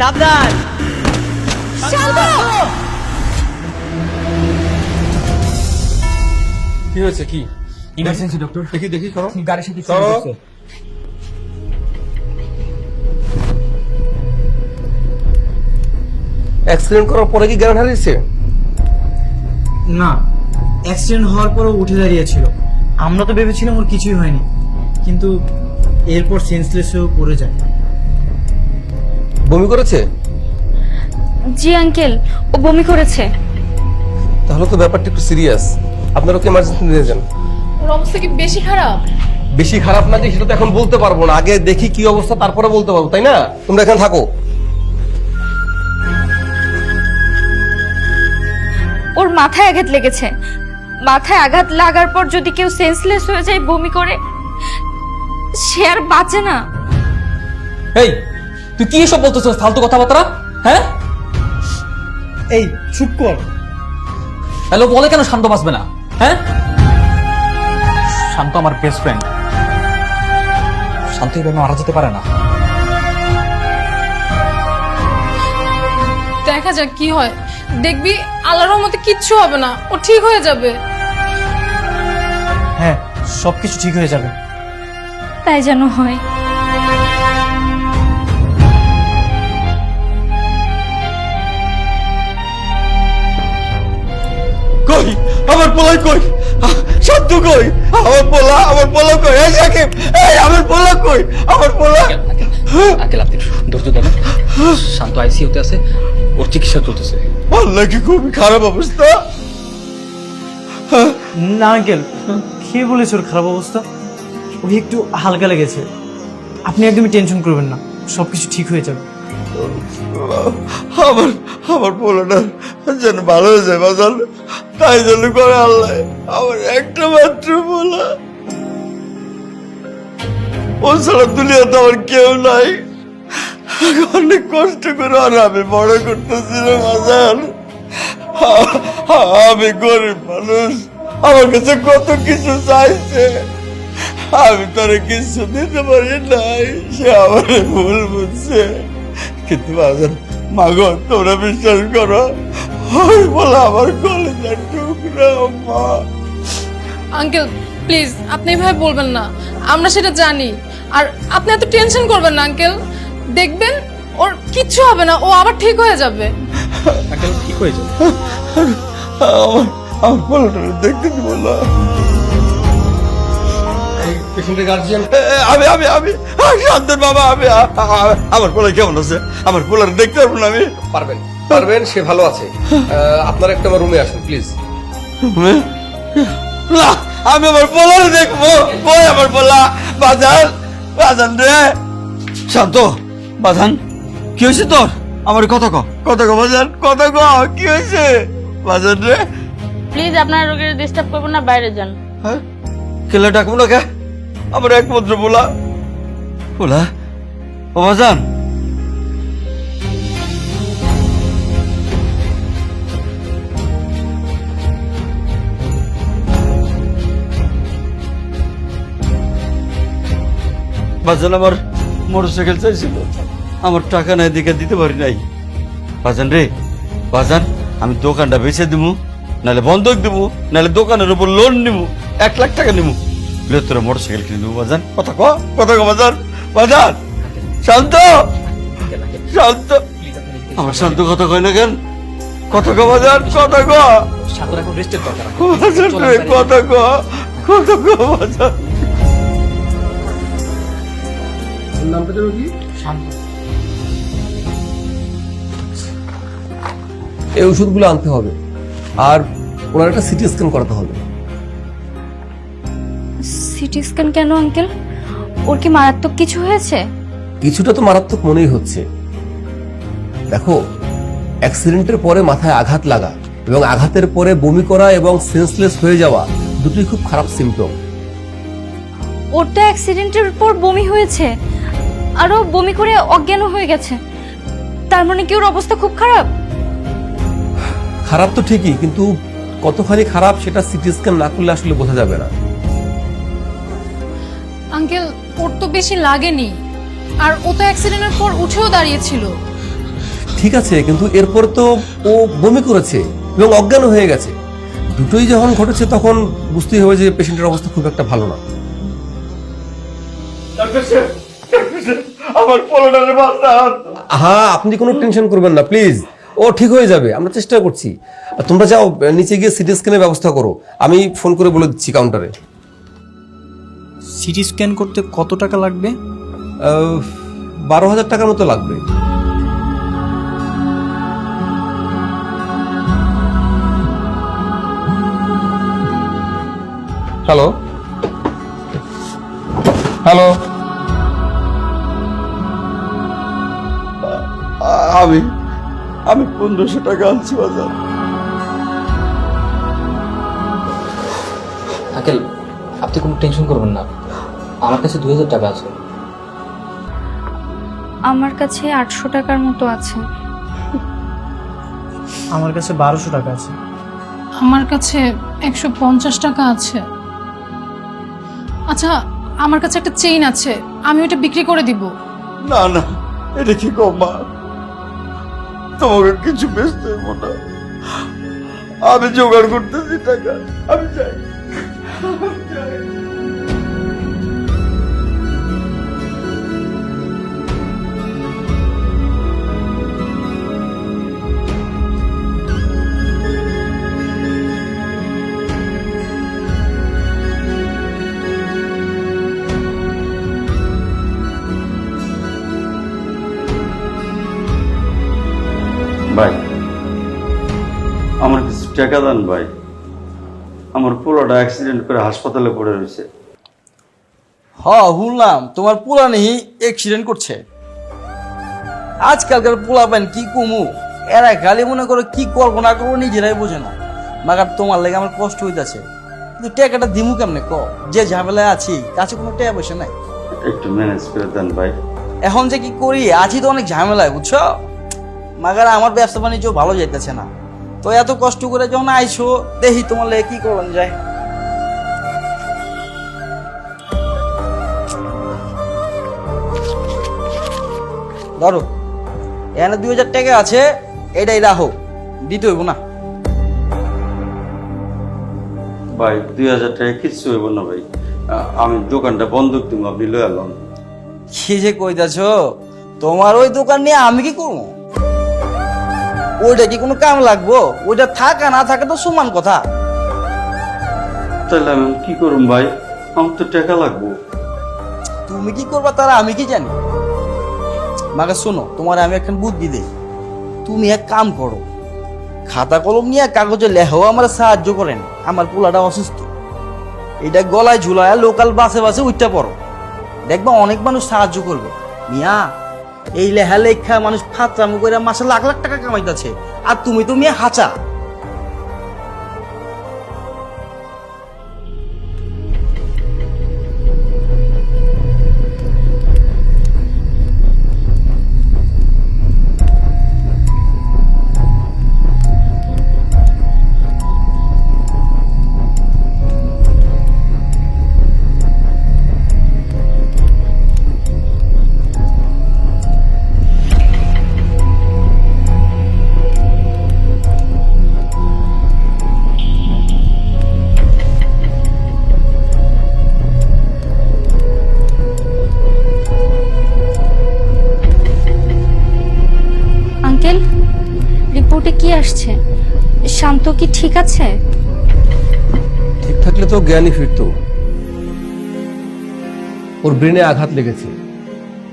সাবধান। কি হয়েছে? কি? ইমার্জেন্সি ডক্টর দেখি দেখি করো গাড়ির সাথে করো। অ্যাক্সিডেন্ট করার পরে কি জ্ঞান হারিয়েছে? না অ্যাক্সিডেন্ট হওয়ার পরও উঠে দাঁড়িয়েছিল। আমরা তো ভেবেছিলাম ওর কিছুই হয়নি। কিন্তু এরপর সেন্সলেস হয়েও পড়ে যায়। বমি করেছে? জি আঙ্কেল ও বমি করেছে। তাহলে তো ব্যাপারটা একটু সিরিয়াস আপনারা ওকে এমার্জেন্সি নিয়ে যান। ওর অবস্থা কি বেশি খারাপ? বেশি খারাপ না যে সেটা তো এখন বলতে পারব না। আগে দেখি কি অবস্থা তারপরে বলতে পারব তাই না? তোমরা এখানে থাকো। ওর মাথায় আঘাত লেগেছে। মাথায় আঘাত লাগার পর যদি কেউ সেন্সলেস হয়ে যায় বমি করে সে আর বাঁচে না। এই তুই কি এসব বলতেছিস? ফালতু কথাবার্তা? হ্যাঁ? এই চুপ কর। হ্যালো বলে কেন শান্ত বাঁচবে না? হ্যাঁ? শান্ত আমার বেস্ট ফ্রেন্ড শান্ত এইভাবে মারা যেতে পারে না। দেখা যাক কি হয়। দেখবি আল্লাহর রহমতে কিচ্ছু হবে না। ও ঠিক হয়ে যাবে। হ্যাঁ সবকিছু ঠিক হয়ে যাবে। তাই যেন হয়। আমার পোলাই কই? সত্য কই? আমার পোলা আমার পোলা কই? এই সাকিব এই আমার পোলা কই? আমার পোলা আঙ্কেল আপনি ধৈর্য ধরেন। শান্ত আইসিইউতে আছে ওর চিকিৎসা চলতেছে। আল্লাহ কি খুবই খারাপ অবস্থা। না আঙ্কেল কে বলেছে ওর খারাপ অবস্থা? ওই একটু হালকা লেগেছে। আপনি একদমই টেনশন করবেন না সব কিছু ঠিক হয়ে যাবে। আমার আমার পোলাটা যেন ভালো হয়ে যায় বাজার তাই জন্য করে আল্লাহ, আমার একটা মাত্র পোলা ও ছাড়া দুনিয়াতে আমার কেউ নাই। অনেক কষ্ট করে আর আমি বড় করতেছিলাম বাজার আমি গরিব মানুষ, আমার কাছে কত কিছু চাইছে। আমি তারে কিছু দিতে পারি নাই, সে আমার ভুল বুঝছে। কিন্তু বাজার মাগো, তোমরা বিশ্বাস করো ওই বলে আমার কলেজের টুকরা মা। আঙ্কেল প্লিজ আপনি এভাবে বলবেন না। আমরা সেটা জানি। আর আপনি এত টেনশন করবেন না আঙ্কেল। দেখবেন ওর কিচ্ছু হবে না ও আবার ঠিক হয়ে যাবে। আঙ্কেল ঠিক হয়ে যাবে। আমার আমার পোলাটা দেখতে দিব না। পেশেন্টের গার্জিয়ান আমি আমি আমি শান্তর বাবা আমি আমার পোলা কেমন আছে? আমার পোলার দেখতে পারব না আমি। পারবেন। পারবেন সে ভালো আছে। আপনার একটা আমার রুমে আসুন প্লিজ না আমি আমার পোলার দেখব। কই আমার পোলা বাজান বাজান রে। শান্ত বাজান কি হয়েছে তোর? আমার কথা ক। কথা ক বাজান কথা ক কি হয়েছে? বাজান রে। প্লিজ আপনার রোগীর ডিস্টার্ব করবেন না বাইরে যান। হ্যাঁ? কেলে ডাকবো না কে আমার একমাত্র পোলা। পোলা? ও বাজান বাজান আমার মোটরসাইকেল চাইছিল। আমার টাকা নাই দিকে দিতে পারি নাই। বাজান রে বাজান আমি দোকানটা বেছে দিবো নাহলে বন্ধক দেবো নাহলে দোকানের উপর লোন নিবো এক লাখ টাকা নিবো বৃহত্তর মোটরসাইকেল কিনে দেবো বাজান। কথা ক কথা ক বাজান। বাজান শান্ত শান্ত। আমার শান্ত কথা কয় না কেন? কথা ক বাজান কথা ক। কথা ক কথা ক বাজান। নামটা যেন কি? শান্ত। এই ওষুধগুলো আনতে হবে। আর ওনার একটা সিটি স্ক্যান করাতে হবে। সিটি স্ক্যান কেন আঙ্কেল? ওর কি মারাত্মক কিছু হয়েছে? কিছুটা তো মারাত্মক মনেই হচ্ছে। দেখো অ্যাক্সিডেন্টের পরে মাথায় আঘাত লাগা এবং আঘাতের পরে বমি করা এবং সেন্সলেস হয়ে যাওয়া দুটোই খুব খারাপ সিমটম ওর তো অ্যাক্সিডেন্টের পর বমি হয়েছে। আরও বমি করে অজ্ঞান হয়ে গেছে। তার মানে কি ওর অবস্থা খুব খারাপ? খারাপ তো ঠিকই কিন্তু কতখানি খারাপ সেটা সিটি স্ক্যান না করলে আসলে বোঝা যাবে না। আঙ্কেল ওর তো বেশি লাগেনি। আর ও তো অ্যাক্সিডেন্টের পর উঠেও দাঁড়িয়েছিল। ঠিক আছে কিন্তু এরপর তো ও বমি করেছে এবং অজ্ঞান হয়ে গেছে। দুটোই যখন ঘটেছে তখন বুঝতেই হবে যে পেশেন্টের অবস্থা খুব একটা ভালো না। আমার পোলাটারে বাঁচান হ্যাঁ আপনি কোনো টেনশন করবেন না প্লিজ। ও ঠিক হয়ে যাবে আমরা চেষ্টা করছি। তোমরা যাও নিচে গিয়ে সিটি স্ক্যানের ব্যবস্থা করো। আমি ফোন করে বলে দিচ্ছি কাউন্টারে। সিটি স্ক্যান করতে কত টাকা লাগবে? আহ, বারো হাজার টাকার মতো লাগবে। হ্যালো? হ্যালো? আমি আমি পনেরোশো টাকা আনছি বাজার। আঙ্কেল আপনি কোনো টেনশন করবেন না। আমার কাছে দুই হাজার টাকা আছে। আমার কাছে আটশো টাকার মতো আছে। আমার কাছে বারোশো টাকা আছে। আমার কাছে একশো পঞ্চাশ টাকা আছে। আচ্ছা আমার কাছে একটা চেইন আছে। আমি ওটা বিক্রি করে দিব। না না এটা কি গো মা? তোমাকে কিছু বেচতে হইব না। আমি জোগাড় করতেছি টাকা। আমি যাই। টাকা দেন ভাই। আমার পুরোটা অ্যাক্সিডেন্ট করে হাসপাতালে পড়ে রয়েছে। হ শুনলাম। তোমার পোলা নেই অ্যাক্সিডেন্ট করছে। আজকালকার পোলা পান কি কুমু? এরা খালি মনে করো কি করব না করব নিজেরাই বোঝে না। মাগার তোমার লেগে আমার কষ্ট হইতাছে। কিন্তু টাকাটা দিমু কেমনে ক? যে ঝামেলায় আছি কাছে কোনো টাকা পয়সা নাই। একটু ম্যানেজ করে দেন ভাই। এখন যে কি করি আছি তো অনেক ঝামেলায় বুঝছ? মাগার আমার ব্যবসা বাণিজ্য ভালো যাইতেছে না। তো এত কষ্ট করে যখন আইছো দেখি তোমার লেগে কি করবেন যায়। ধরো এখানে দুই হাজার টাকা আছে এটাই রাখো দিতে হইব না। ভাই দুই হাজার টাকা কিচ্ছু হইব না ভাই। আমি দোকানটা বন্ধক দিব আপনি লয়ে আলন কি যে কইতাছ তোমার ওই দোকান নিয়ে আমি কি করব? ওইটা কি কোনো কাম লাগবো? ওইটা থাকা না থাকা তো সমান কথা। তাহলে আমি কি করুম ভাই? আমার তো টাকা লাগবো। তুমি কি করবা তারা আমি কি জানি? মাকে শোনো তোমার আমি এখন বুদ্ধি দেই। তুমি এক কাম করো খাতা কলম নিয়ে কাগজে লেখাও আমার সাহায্য করেন আমার পোলাটা অসুস্থ। এটা গলায় ঝুলায় লোকাল বাসে বাসে উঠতে পড়ো দেখবা অনেক মানুষ সাহায্য করবে। মিয়া এই লেহা লেখা মানুষ ফাঁচা করে মাসে লাখ লাখ টাকা কামাইতেছে। আর তুমি তুমি হাঁচা। শান্ত কি ঠিক আছে? ঠিক থাকলে তো জ্ঞানই ফিরতো। ওর ব্রেনে আঘাত লেগেছে।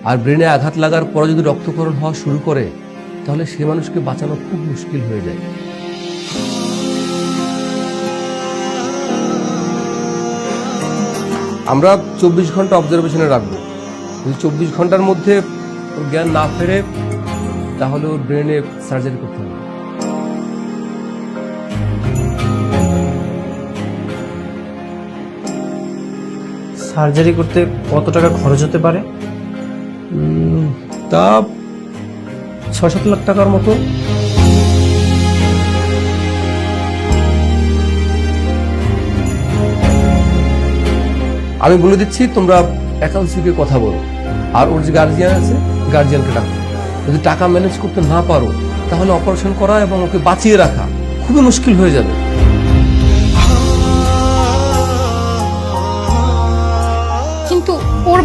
আর ব্রেনে আঘাত লাগার পরে যদি রক্তকরণ হওয়া শুরু করে, তাহলে সে মানুষকে বাঁচানো খুব মুশকিল হয়ে যায়। আমরা চব্বিশ ঘণ্টা অবজারভেশনে রাখব। যদি চব্বিশ ঘণ্টার মধ্যে ওর জ্ঞান না ফেরে, তাহলে ওর ব্রেনে সার্জারি করতে হবে। সার্জারি করতে কত টাকা খরচ হতে পারে? তা ছয় সাত লাখ টাকার মতো। আমি বলে দিচ্ছি তোমরা অ্যাকাউন্টসিকে কথা বলো। আর ওর যে গার্জিয়ান আছে গার্জিয়ানকে ডাকো। যদি টাকা ম্যানেজ করতে না পারো তাহলে অপারেশন করা এবং ওকে বাঁচিয়ে রাখা খুবই মুশকিল হয়ে যাবে।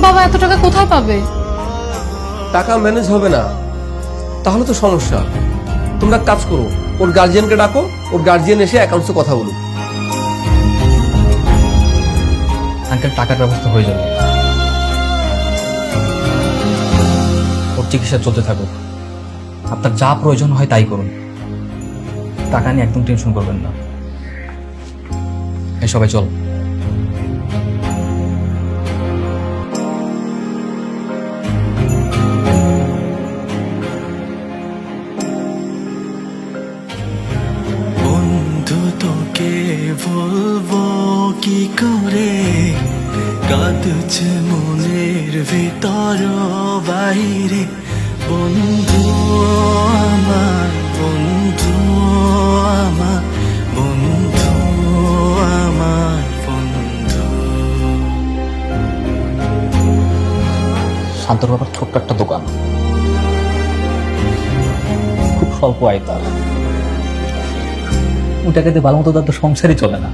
বাবা এত টাকা কোথায় পাবে? টাকা ম্যানেজ হবে না। তাহলে তো সমস্যা। তোমরা এক কাজ করো ওর গার্জিয়ানকে ডাকো ওর গার্জিয়ান এসে অ্যাকাউন্টসে কথা বলুক। আঙ্কেল টাকার ব্যবস্থা হয়ে যাবে। ওর চিকিৎসা চলতে থাকুক। আপনার যা প্রয়োজন হয় তাই করুন। টাকা নিয়ে একদম টেনশন করবেন না। এই সবাই চল। শান্তর বাবার ছোট্ট একটা দোকান। খুব স্বল্প আয় তার। ওই টাকাতে ভালো মতো তার তো সংসারই চলে না।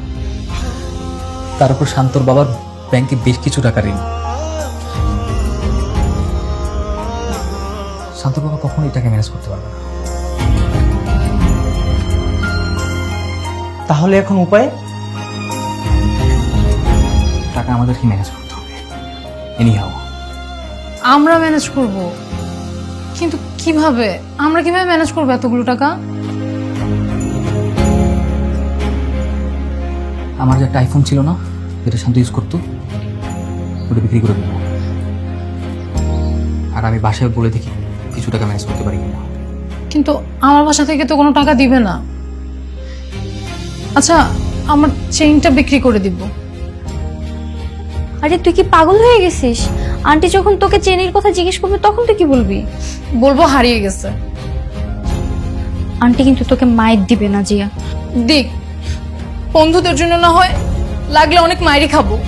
তার উপর শান্তর বাবার ব্যাংকে বেশ কিছু টাকা ঋণ। শান্তর বাবা কখনো এই টাকা ম্যানেজ করতে পারবে না। তাহলে এখন উপায়? টাকা আমাদেরকে ম্যানেজ করতে হবে। এনি হাও আমরা ম্যানেজ করব। কিন্তু কীভাবে? আমরা কীভাবে ম্যানেজ করব এতগুলো টাকা? আমার যে একটা আইফোন ছিল না যেটা শান্ত ইউজ করতো ওটা বিক্রি করে দেবো। আর আমি বাসায় বলে দেখি কিছু টাকা ম্যানেজ করতে পারি কিনা। কিন্তু আমার বাসা থেকে তো কোনো টাকা দিবে না। আচ্ছা আমার চেইনটা বিক্রি করে দিব। আরে তুই কি পাগল হয়ে গেছিস? আন্টি যখন তোকে চেনির কথা জিজ্ঞেস করবে তখন তুই কি বলবি? বলব হারিয়ে গেছে। আন্টি কিন্তু তোকে মায়ের দিবে না জিয়া। দিক বন্ধুদের জন্য না হয় লাগলে অনেক মাইরি খাব।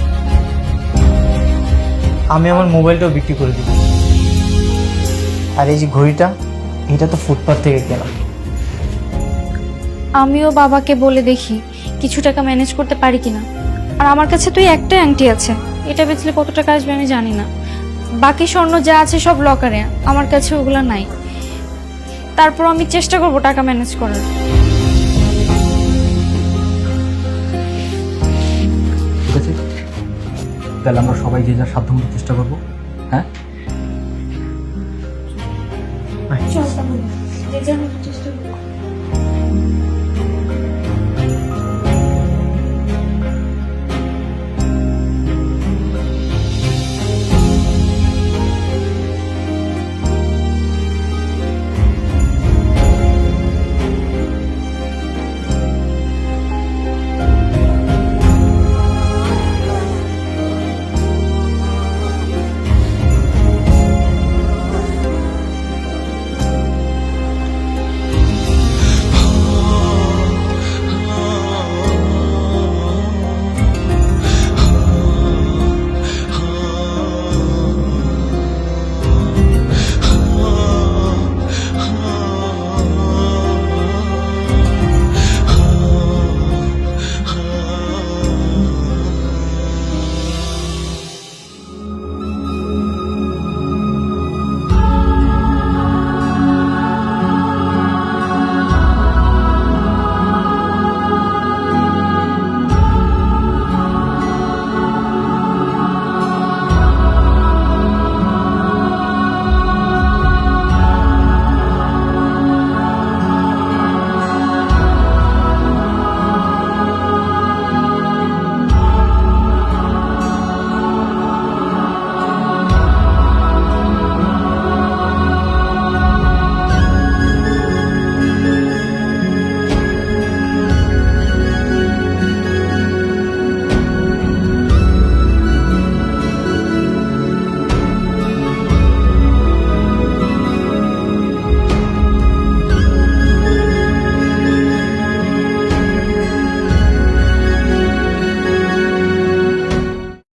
আমি আমার মোবাইলটাও বিক্রি করে দিব। আর এই যে ঘড়িটা এটা তো ফুটপাথ থেকে কেনা। আমিও বাবাকে বলে দেখি কিছু টাকা ম্যানেজ করতে পারি কিনা। আর আমার কাছে তুই একটাই আংটি আছে। এটা বেচলে কত টাকা আসবে আমি জানি না। বাকি স্বর্ণ যা আছে সব লকারে আমার কাছে ওগুলো নাই। তারপর আমি চেষ্টা করব টাকা ম্যানেজ করার। ঠিক আছে? তাহলে আমরা সবাই যে যার সাধ্যমতো চেষ্টা করব। হ্যাঁ? চেষ্টা করব